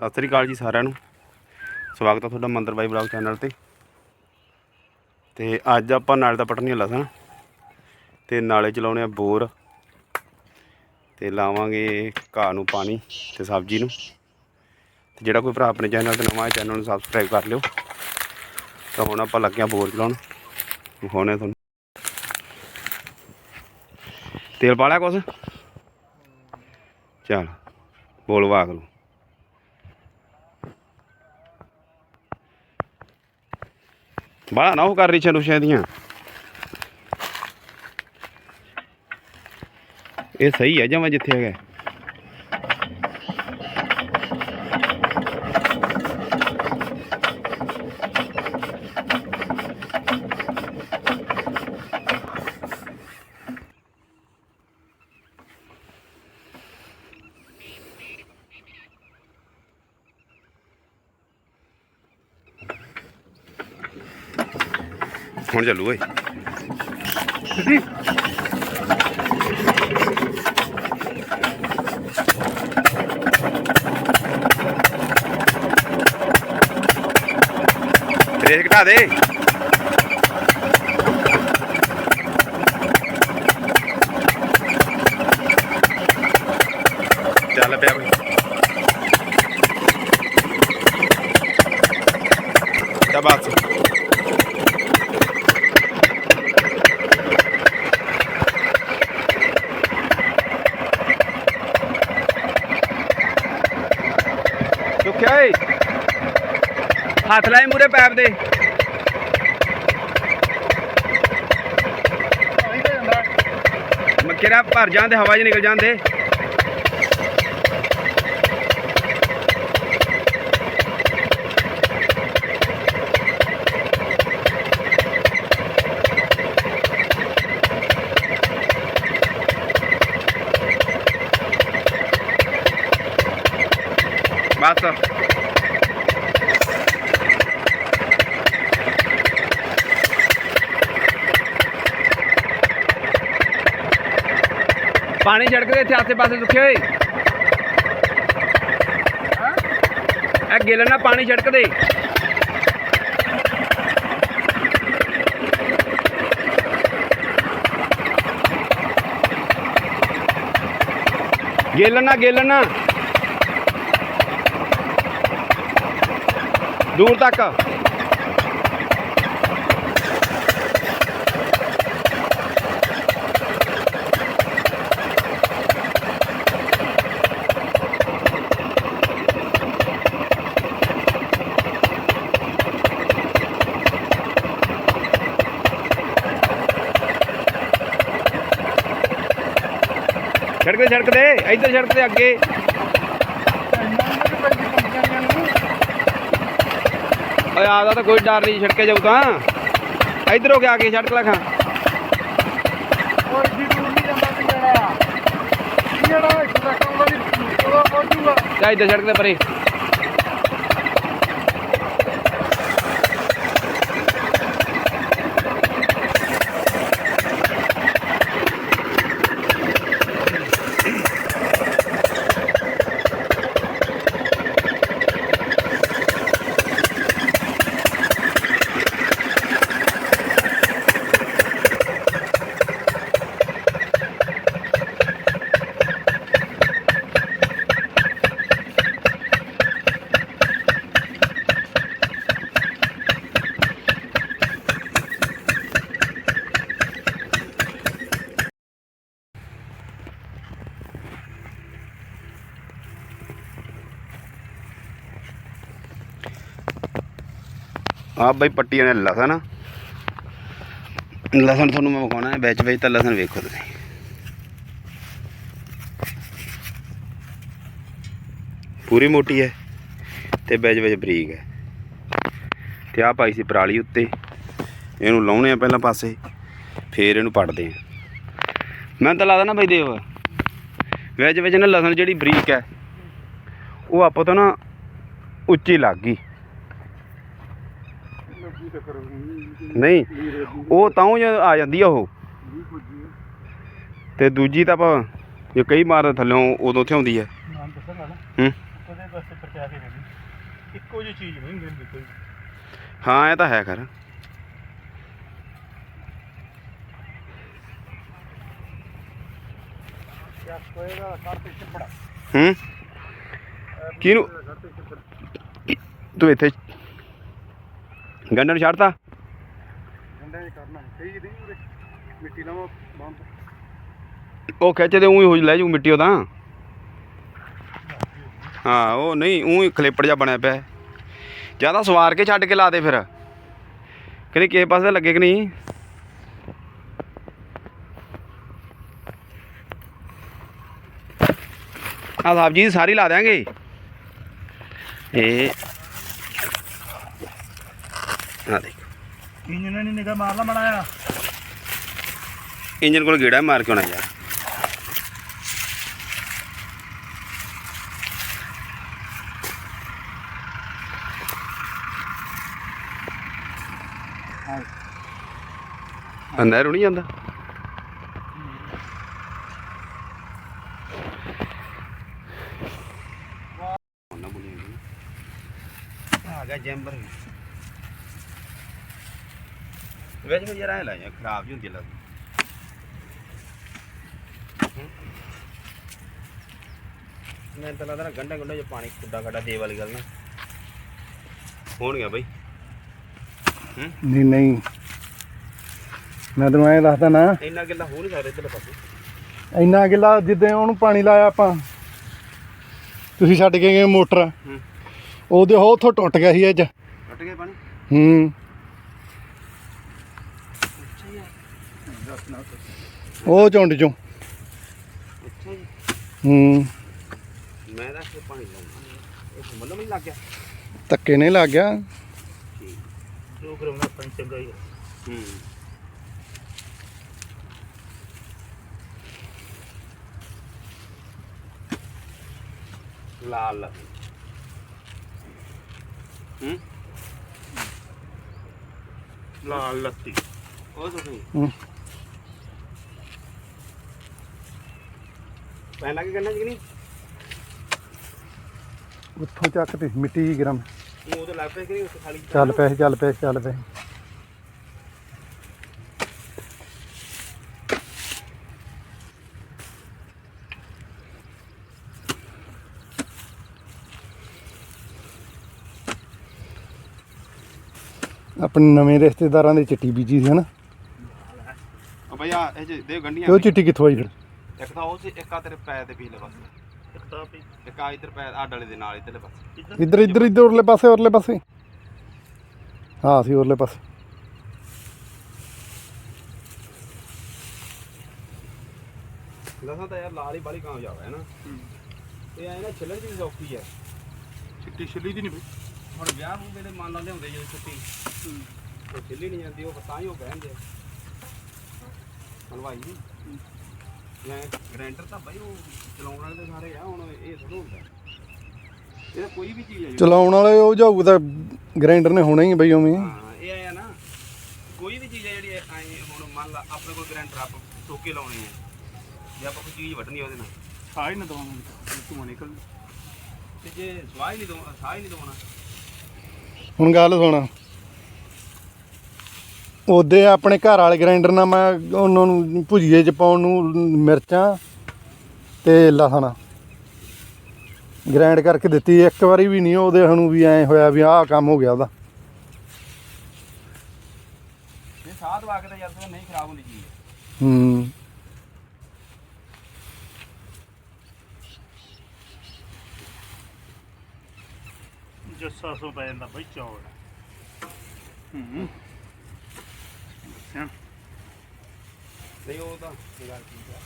ਸਤਿ ਸ੍ਰੀ ਅਕਾਲ ਜੀ ਸਾਰਿਆਂ ਨੂੰ। ਸਵਾਗਤ ਹੈ ਤੁਹਾਡਾ ਮੰਦਰ ਬਾਈ ਬਲੌਗ ਚੈਨਲ ਤੇ। ਤੇ ਅੱਜ ਆਪਾਂ ਨਾਲੇ ਦਾ ਪਟਨੀ ਲਸਣ ਤੇ ਨਾਲੇ ਚਲਾਉਣੇ ਆ ਬੋਰ। ਤੇ ਲਾਵਾਂਗੇ ਘਾਹ ਨੂੰ ਪਾਣੀ ਤੇ ਸਬਜ਼ੀ ਨੂੰ। ਤੇ ਜਿਹੜਾ ਕੋਈ ਭਰਾ ਆਪਣੇ ਚੈਨਲ ਤੇ ਨਵਾਂ ਹੈ ਚੈਨਲ ਨੂੰ ਸਬਸਕ੍ਰਾਈਬ ਕਰ ਲਿਓ। ਤਾਂ ਹੁਣ ਆਪਾਂ ਲੱਗੇ ਆ ਬੋਰ ਚਲਾਉਣ। ਹੁਣੇ ਤੁਹਾਨੂੰ। ਤੇਲ ਪਾ ਲਿਆ ਕੁਛ? ਚੱਲ, ਬੋਲ ਲਓ ਬਾਹਲਾ ਨਾ ਉਹ ਕਰ ਰਹੀ ਰੁਸ਼ਿਆਂ ਦੀਆਂ। ਇਹ ਸਹੀ ਹੈ ਜਮਾ ਜਿੱਥੇ ਹੈਗਾ। ਹੁਣ ਚੱਲੂ ਓਏ। ਰੇਸ ਘਟਾ ਦੇ। ਚੱਲ ਪਿਆ ਬਈ। ਤਾਂ ਬਾਤ। ਹੱਥ ਲਾਏ ਮੂਰੇ ਪੈਪ ਦੇ। ਮੱਕੇਰਾ ਭਰ ਜਾਂਦੇ ਹਵਾ 'ਚ ਨਿਕਲ ਜਾਂਦੇ ਪਾਣੀ ਛੜਕਦੇ ਇੱਥੇ ਆਸੇ ਪਾਸੇ ਸੁੱਕੇ ਹੋਏ। ਇਹ ਗਿੱਲ ਨਾਲ ਪਾਣੀ ਛੜਕਦੇ ਗਿੱਲ ਨਾ ਗਿੱਲ ਨਾ। ਦੂਰ ਤੱਕ। ਛੜਕਦੇ ਛੜਕਦੇ ਇੱਧਰ ਛੜਕਦੇ ਅੱਗੇ। ਓਏ ਆਦਾ ਤਾਂ ਕੋਈ ਡਰ ਨਹੀਂ, ਛੜਕੇ ਜਾਊ ਤਾਂ। ਇੱਧਰ ਹੋ ਕੇ ਆ ਕੇ ਛੜਕ ਲੈ ਖਾਂ। ਜਾ ਇੱਧਰ ਛੜਕਦੇ ਪਰੇ। ਆ ਬਾਈ ਪੱਟੀਆਂ ਨੇ ਲਸਣ। ਲਸਣ ਤੁਹਾਨੂੰ ਮੈਂ ਵਿਖਾਉਣਾ ਹੈ, ਵਿੱਚ ਵਿੱਚ ਤਾਂ ਲਸਣ ਵੇਖੋ ਤੁਸੀਂ। ਪੂਰੀ ਮੋਟੀ ਹੈ ਤੇ ਵਿੱਚ ਵਿੱਚ ਬਰੀਕ ਹੈ। ਤੇ ਆ ਪਾਈ ਸੀ ਪਰਾਲੀ ਉੱਤੇ। ਇਹਨੂੰ ਲਾਉਣੇ ਆ ਪਹਿਲਾਂ ਪਾਸੇ, ਫੇਰ ਇਹਨੂੰ ਪੜਦੇ ਆ। ਮੈਂ ਤਾਂ ਲੱਗਦਾ ਨਾ ਬਈ ਦੇਵ ਵਿੱਚ ਵਿੱਚ ਨਾ ਲਸਣ ਜਿਹੜੀ ਬਰੀਕ ਹੈ, ਉਹ ਆਪਾਂ ਤੋਂ ਨਾ ਉੱਚੀ ਲੱਗ ਗਈ। ਨਹੀਂ ਉਹ ਤਾਂ ਉਹ ਜਦੋਂ ਆ ਜਾਂਦੀ ਆ ਉਹ। ਤੇ ਦੂਜੀ ਤਾਂ ਆਪਾਂ ਜੇ ਕਈ ਮਾਰ ਥੱਲੋਂ ਉਦੋਂ ਉੱਥੇ ਆਉਂਦੀ ਹੈ ਹੂੰ। ਉਹਦੇ ਵਾਸਤੇ ਪਰਚਾ ਕੇ ਦੇਣੀ ਇੱਕੋ ਜਿਹੀ ਚੀਜ਼ ਨਹੀਂ ਮਿਲਦੀ ਕੋਈ। ਹਾਂ ਇਹ ਤਾਂ ਹੈ ਖਰ। ਹੂੰ? ਕਿਹਨੂੰ? ਤੂੰ ਇੱਥੇ ਗੰਢਾਂ ਨੂੰ ਛੱਡਤਾ? ਗੰਡਾ ਹੀ ਕਰਨਾ ਕਈ ਨਹੀਂ ਉਰੇ ਮਿੱਟੀ ਲਾਵਾਂ ਬੰਦ। ਉਹ ਖਿੱਚ ਤੇ ਉਹੀ ਹੋ ਲੈ ਜੂ ਮਿੱਟੀ ਉਹਦਾ ਹਾਂ ਉਹ ਨਹੀਂ ਉਹੀ ਖਲੇਪੜ ਜਿਹਾ ਬਣਿਆ ਪਿਆ। ਜ਼ਿਆਦਾ ਸਵਾਰ ਕੇ ਛੱਡ ਕੇ ਲਾ ਦੇ ਫਿਰ। ਕਹਿੰਦੇ ਕਿਸੇ ਪਾਸੇ ਲੱਗੇ ਕਿ ਨਹੀਂ? ਆ ਸਬਜੀ ਸਾਰੀ ਲਾ ਦਿਆਂਗੇ। ਇਹ ਆ ਦੇਖ। ਇੰਜਨ ਨੇ ਨਿਗਾ ਮਾਰ ਲਾ ਮੜਾਇਆ ਇੰਜਨ ਕੋਲ ਗੇੜਾ ਮਾਰ ਕੇ ਆਉਣਾ ਯਾਰ। ਅੰਦਰ ਨਹੀਂ ਜਾਂਦਾ। ਆ ਗਿਆ ਜੈਂਬਰ। ਵੇਜ ਵਿੱਚ ਜਰਾ ਲੈ ਜਾ ਖਰਾਬ ਜੀ ਹੁੰਦੀ ਲੱਗ ਮੈਂ ਤਾਂ ਲੱਗਦਾ ਨਾ ਗੰਡਾ ਗੰਡਾ ਜੇ ਪਾਣੀ ਖੁੱਡਾ ਖੱਡਾ ਦੇ ਵਾਲੀ ਗੱਲ ਨਾ ਹੋਣਗੇ ਬਈ ਨਹੀਂ ਨਹੀਂ ਮੈਂ ਤੈਨੂੰ ਐਂ ਦੱਸਦਾ ਨਾ ਇੰਨਾ ਗਿੱਲਾ ਹੋ ਨਹੀਂ ਸਕਦਾ ਇੱਧਰਲੇ ਪਾਸੇ ਇੰਨਾ ਗਿੱਲਾ ਜਿੱਦਾਂ ਉਹਨੂੰ ਪਾਣੀ ਲਾਇਆ ਆਪਾਂ। ਤੁਸੀਂ ਛੱਡ ਕੇ ਗਏ ਮੋਟਰ। ਹੂੰ। ਉਹਦੇ ਉਹ ਉੱਥੋਂ ਟੁੱਟ ਗਿਆ ਸੀ ਅੱਜ। ਟੁੱਟ ਗਏ ਪਾਣੀ? ਹੂੰ। ਉਹ ਝੁੰਡ ਚੋਂ। ਅੱਛਾ ਜੀ। ਹੂੰ। ਮੈਂ ਤਾਂ ਕਿ ਪਾਣੀ ਲਾਉਂਦਾ। ਇਹ ਮੱਲਮ ਨਹੀਂ ਲੱਗ ਗਿਆ। ਧੱਕੇ ਨਹੀਂ ਲੱਗ ਗਿਆ। ਚੰਗਾ ਹੀ ਹੂੰ। ਲਾਲ। ਲੱਗ ਹੂੰ। ਲਾਲ ਲੱਤੀ। ਉਹ ਤਾਂ ਹੂੰ। ਪੈਣ ਲੱਗ ਕਰਨਾ ਜੀ ਕਿ ਨਹੀਂ? ਉੱਥੋਂ ਚੱਕ ਤੇ ਮਿੱਟੀ ਜੀ ਗਰਮ। ਉਹ ਉਹਦੇ ਲੱਗ ਪਏ ਕਿ ਨਹੀਂ ਉੱਥੇ ਖਾਲੀ? ਚੱਲ ਪਏ ਚੱਲ ਪਏ ਚੱਲ ਪਏ। ਆਪਣੇ ਨਵੇਂ ਰਿਸ਼ਤੇਦਾਰਾਂ ਦੇ ਚਿੱਟੀ ਬੀਜੀ ਸੀ ਹਨਾ ਉਹ ਭਈ ਆ ਇਹ ਦੇ ਗੰਡੀਆਂ ਉਹ ਚਿੱਟੀ ਕਿੱਥੋਂ ਆਈ ਫਿਰ? ਇੱਕ ਤਾਂ ਉਹ ਸੀ ਇੱਕ ਆ ਤੇਰੇ ਪੈਰ ਦੇ ਪਿਛਲੇ ਪਾਸੇ। ਇੱਕ ਤਾਂ ਵੀ। ਇੱਕ ਆ ਇਧਰ ਪੈਰ ਆ ਡਲੇ ਦੇ ਨਾਲ ਇਧਰਲੇ ਪਾਸੇ। ਇੱਧਰ ਇੱਧਰ ਇੱਧਰ ਇੱਧਰ ਉਰਲੇ ਪਾਸੇ ਉਰਲੇ ਪਾਸੇ। ਹਾਂ ਸੀ ਉਰਲੇ ਪਾਸੇ। ਦਸਾਂ ਤਾਂ ਯਾਰ ਲਾਲ ਹੀ ਬਾਲੀ ਕਾਮਯਾਬ ਹੈ ਨਾ। ਇਹ ਐ ਨਾ ਛਿੱਲਣ ਦੀ ਸੌਖੀ ਹੈ। ਚਿੱਟੀ ਛਿੱਲੀ ਦੀ ਨਹੀਂ ਪਈ ਹੁਣ ਵਿਆਹ ਨੂੰ ਵੇਲੇ ਮੰਨ ਲਾ ਲਿਆਉਂਦੇ ਜਦੋਂ ਛੁੱਟੀ। ਉਹ ਛਿੱਲੀ ਨਹੀਂ ਜਾਂਦੀ ਉਹ ਤਾਂ ਹੀ ਉਹ ਕਹਿੰਦੇ ਹਲਵਾਈ। ਜੀ ਗ੍ਰੈਂਡਰ ਤਾਂ ਬਈ ਉਹ ਚਲਾਉਣ ਵਾਲੇ ਦੇ ਸਾਰੇ ਆ ਹੁਣ ਇਹ ਥੋੜਾ ਹੁੰਦਾ। ਇਹ ਤਾਂ ਕੋਈ ਵੀ ਚੀਜ਼ ਹੈ ਜੀ ਚਲਾਉਣ ਵਾਲੇ ਉਹ ਜਾਊ ਤਾਂ ਗ੍ਰਾਈਂਡਰ ਨੇ ਹੋਣਾ ਹੀ ਬਈ ਉਵੇਂ ਹੀ। ਇਹ ਆਇਆ ਨਾ ਕੋਈ ਵੀ ਚੀਜ਼ ਹੈ ਜਿਹੜੀ ਐ ਹੁਣ ਮੰਨ ਲਾ ਆਪਣੇ ਕੋਲ ਗ੍ਰੈਂਡਰ ਆਪ ਟੋਕੇ ਲਾਉਣੇ ਆ। ਜੇ ਆਪਾਂ ਕੋਈ ਚੀਜ਼ ਵੱਢਣੀ ਉਹਦੇ ਨਾਲ। ਸਾਹ ਹੀ ਨਾ ਦਵਾਉਂਗਾ ਧੂਆਂ ਨਿਕਲ ਤੇ ਜੇ ਸਵਾਹ ਹੀ ਨਹੀਂ ਦਵਾਉਣਾ ਸਾਹ ਹੀ ਨਹੀਂ ਦਵਾਉਣਾ। ਹੁਣ ਗੱਲ ਸੁਣ। ਉਹਦੇ ਆਪਣੇ ਘਰ ਵਾਲੇ ਗ੍ਰਾਈਂਡਰ ਨਾਲ ਮੈਂ ਉਹਨਾਂ ਨੂੰ ਭੁਜੀਏ ਚ ਪਾਉਣ ਨੂੰ ਮਿਰਚਾਂ ਤੇ ਲਸਣ। ਗ੍ਰਾਈਂਡ ਕਰਕੇ ਦਿੱਤੀ ਇੱਕ ਵਾਰੀ ਵੀ ਨਹੀਂ ਉਹਦੇ ਸਾਨੂੰ ਵੀ ਐ ਹੋਇਆ ਵੀ ਆਹ ਕੰਮ ਹੋ ਗਿਆ ਉਹਦਾ। ਇਹ ਸਾਹ ਦਵਾ ਕੇ ਤਾਂ ਨਹੀਂ ਖਰਾਬ ਹੁੰਦੀ ਚੀਜ਼। ਹੂੰ। ਜੱਸਾ ਸੋ ਪੈ ਜਾਂਦਾ ਬਈ ਚੌੜ ਹੂੰ। ਨਹੀਂ ਉਹ ਤਾਂ ਗੱਲ ਠੀਕ ਆ।